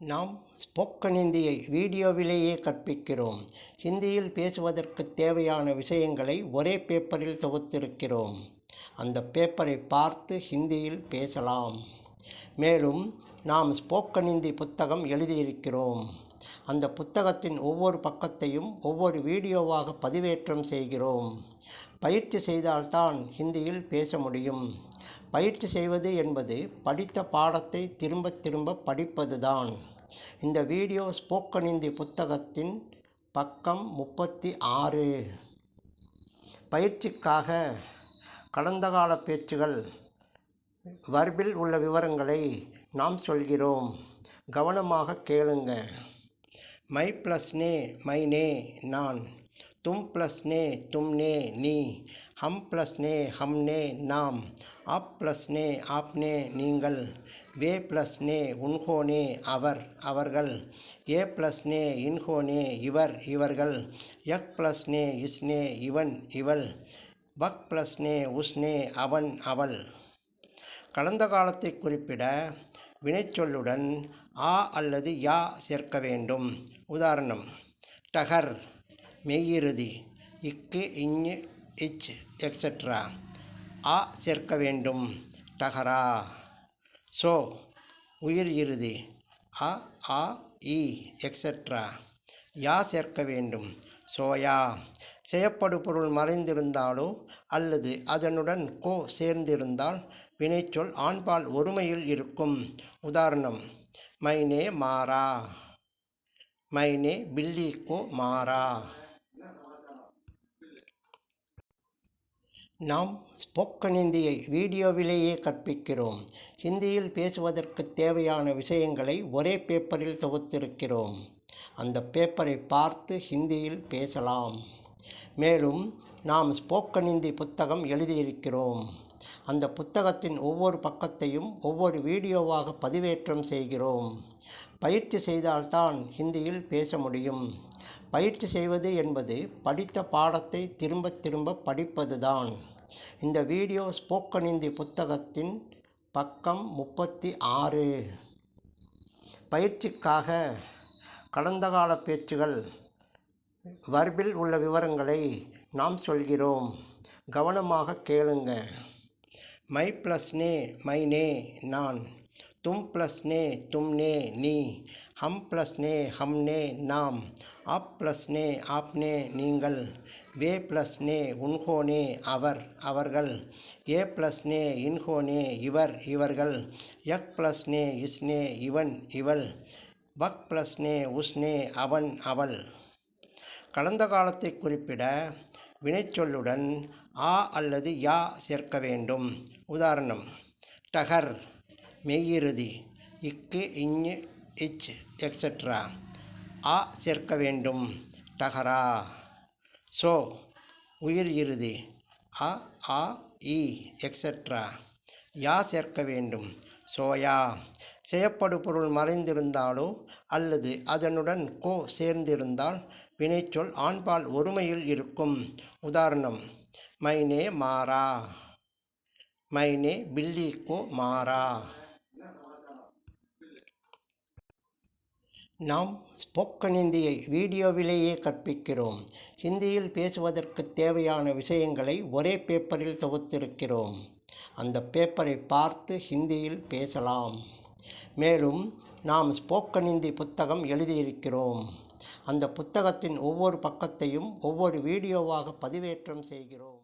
நாம் ஸ்போக்கன் ஹிந்தியை வீடியோவிலேயே கற்பிக்கிறோம். ஹிந்தியில் பேசுவதற்கு தேவையான விஷயங்களை ஒரே பேப்பரில் தொகுத்திருக்கிறோம். அந்த பேப்பரை பார்த்து ஹிந்தியில் பேசலாம். மேலும் நாம் ஸ்போக்கன் ஹிந்தி புத்தகம் எழுதியிருக்கிறோம். அந்த புத்தகத்தின் ஒவ்வொரு பக்கத்தையும் ஒவ்வொரு வீடியோவாக பதிவேற்றம் செய்கிறோம். பயிற்சி செய்தால்தான் ஹிந்தியில் பேச முடியும். பயிற்சி செய்வது என்பது படித்த பாடத்தை திரும்ப திரும்ப படிப்பதுதான். இந்த வீடியோ ஸ்போக்கன் இந்தி புத்தகத்தின் பக்கம் முப்பத்தி ஆறு. பயிற்சிக்காக கடந்த கால பேச்சுகள் வர்பில் உள்ள விவரங்களை நாம் சொல்கிறோம். கவனமாக கேளுங்க. மை ப்ளஸ் நே மை நே நான். தும் ப்ளஸ் நே தும் நே நீ. ஹம் ப்ளஸ் நே ஹம் அப் ஆப் ப்ளஸ் நே ஆப்னே நீங்கள். வே ப்ளஸ் நே உன்ஹோனே அவர் அவர்கள். ஏ ப்ளஸ் நே இன்ஹோனே இவர் இவர்கள். யக் ப்ளஸ் நே இஸ்னே இவன் இவள். பக் ப்ளஸ் நே உஸ்னே அவன் அவள். கடந்த காலத்தை குறிப்பிட வினைச்சொல்லுடன் ஆ அல்லது யா சேர்க்க வேண்டும். உதாரணம் டகர் மெய்யிறுதி இக்கு இஞ் இச் எக்ஸெட்ரா ஆ சேர்க்க வேண்டும். டகரா. சோ உயிர் இறுதி. அ ஆ இ எக்ஸெட்ரா யா சேர்க்க வேண்டும். சோயா. செய்யப்படு பொருள் மறைந்திருந்தாலோ அல்லது அதனுடன் கோ சேர்ந்திருந்தால் வினைச்சொல் ஆண்பால் ஒருமையில் இருக்கும். உதாரணம் மைனே மாறா. மைனே பில்லி கோ மாறா. நாம் ஸ்போக்கன் ஹிந்தியை வீடியோவிலேயே கற்பிக்கிறோம். ஹிந்தியில் பேசுவதற்கு தேவையான விஷயங்களை ஒரே பேப்பரில் தொகுத்திருக்கிறோம். அந்த பேப்பரை பார்த்து ஹிந்தியில் பேசலாம். மேலும் நாம் ஸ்போக்கன் ஹிந்தி புத்தகம் எழுதியிருக்கிறோம். அந்த புத்தகத்தின் ஒவ்வொரு பக்கத்தையும் ஒவ்வொரு வீடியோவாக பதிவேற்றம் செய்கிறோம். பயிற்சி செய்தால்தான் ஹிந்தியில் பேச முடியும். பயிற்சி செய்வது என்பது படித்த பாடத்தை திரும்ப திரும்ப படிப்பதுதான். இந்த வீடியோ ஸ்போக்கன் இந்தி புத்தகத்தின் பக்கம் முப்பத்தி ஆறு. பயிற்சிக்காக கடந்த கால பேச்சுகள் வர்பில் உள்ள விவரங்களை நாம் சொல்கிறோம். கவனமாக கேளுங்க. மை ப்ளஸ் நே மை நே நான். தும் ப்ளஸ் நே தும் நே நீ. ஹம் ப்ளஸ் நே ஹம் நே நாம். ஆப் ப்ளஸ் நே ஆப்னே நீங்கள். வே ப்ளஸ் நே உன்ஹோனே அவர் அவர்கள். ஏ ப்ளஸ் நே இன்ஹோனே இவர் இவர்கள். யக் ப்ளஸ் நே இஸ்னே இவன் இவள். பக் ப்ளஸ் நே உஸ்னே அவன் அவள். கடந்த காலத்தை குறிப்பிட வினைச்சொல்லுடன் ஆ அல்லது யா சேர்க்க வேண்டும். உதாரணம் டகர் மெய்யிறுதி இக்கு இஞ் இச் எக்ஸெட்ரா ஆ சேர்க்க வேண்டும். டகரா. சோ உயிர் இறுதி. அ ஆ இ எக்ஸெட்ரா யா சேர்க்க வேண்டும். சோயா. செய்யப்படு பொருள் மறைந்திருந்தாலோ அல்லது அதனுடன் கோ சேர்ந்திருந்தால் வினைச்சொல் ஆண்பால் ஒருமையில் இருக்கும். உதாரணம் மைனே மாறா. மைனே பில்லி கோ மாறா. நாம் ஸ்போக்கன் ஹிந்தியை வீடியோவிலேயே கற்பிக்கிறோம். ஹிந்தியில் பேசுவதற்கு தேவையான விஷயங்களை ஒரே பேப்பரில் தொகுத்திருக்கிறோம். அந்த பேப்பரை பார்த்து ஹிந்தியில் பேசலாம். மேலும் நாம் ஸ்போக்கன் ஹிந்தி புத்தகம் எழுதியிருக்கிறோம். அந்த புத்தகத்தின் ஒவ்வொரு பக்கத்தையும் ஒவ்வொரு வீடியோவாக பதிவேற்றம் செய்கிறோம்.